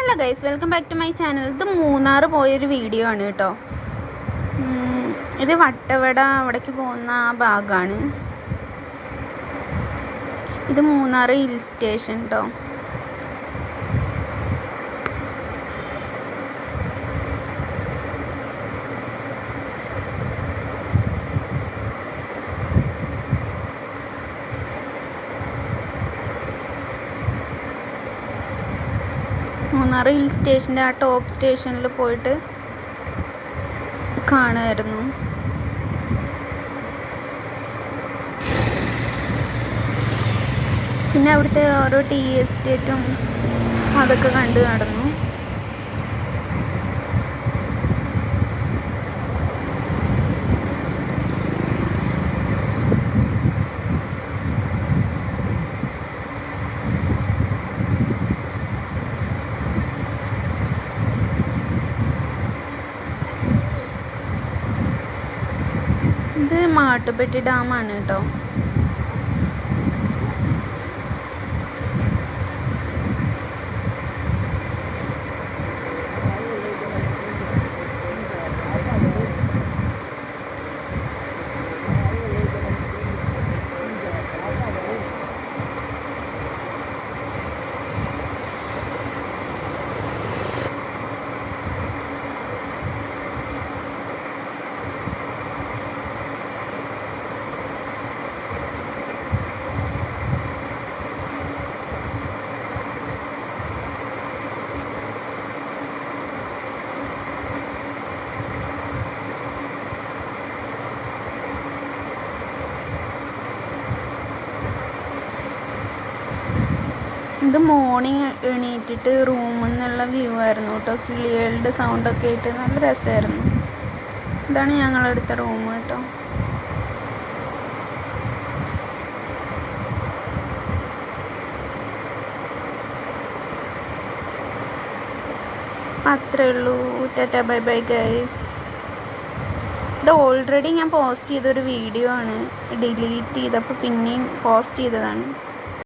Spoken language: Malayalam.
Hello guys welcome back to my channel. ഇത് മൂന്നാർ പോയൊരു വീഡിയോ ആണ് കേട്ടോ. ഇത് വട്ടവട അവിടേക്ക് പോകുന്ന ആ ഭാഗമാണ് ഇത് മൂന്നാർ ഹിൽ സ്റ്റേഷൻ കേട്ടോ മൂന്നാർ ഹിൽ സ്റ്റേഷന്റെ ആ ടോപ്പ് സ്റ്റേഷനിൽ പോയിട്ട് കാണുമായിരുന്നു. പിന്നെ അവിടുത്തെ ഓരോ ടീ എസ്റ്റേറ്റും അതൊക്കെ കണ്ടു നടന്നു. ഇത് മാട്ടുപ്പെട്ടി ഡാമാണ് കേട്ടോ. ഇത് മോർണിംഗ് എണീറ്റിട്ട് റൂമിൽ നിന്നുള്ള വ്യൂ ആയിരുന്നു കേട്ടോ. കിളികളുടെ സൗണ്ടൊക്കെ ആയിട്ട് നല്ല രസമായിരുന്നു. ഇതാണ് ഞങ്ങളെടുത്ത റൂം കേട്ടോ. അത്രേ ഉള്ളൂ. ടാറ്റ ബൈ ബൈ ഗൈസ് ഇത് ഓൾറെഡി ഞാൻ പോസ്റ്റ് ചെയ്തൊരു വീഡിയോ ആണ്. ഡിലീറ്റ് ചെയ്തപ്പോൾ പിന്നെയും പോസ്റ്റ് ചെയ്തതാണ്.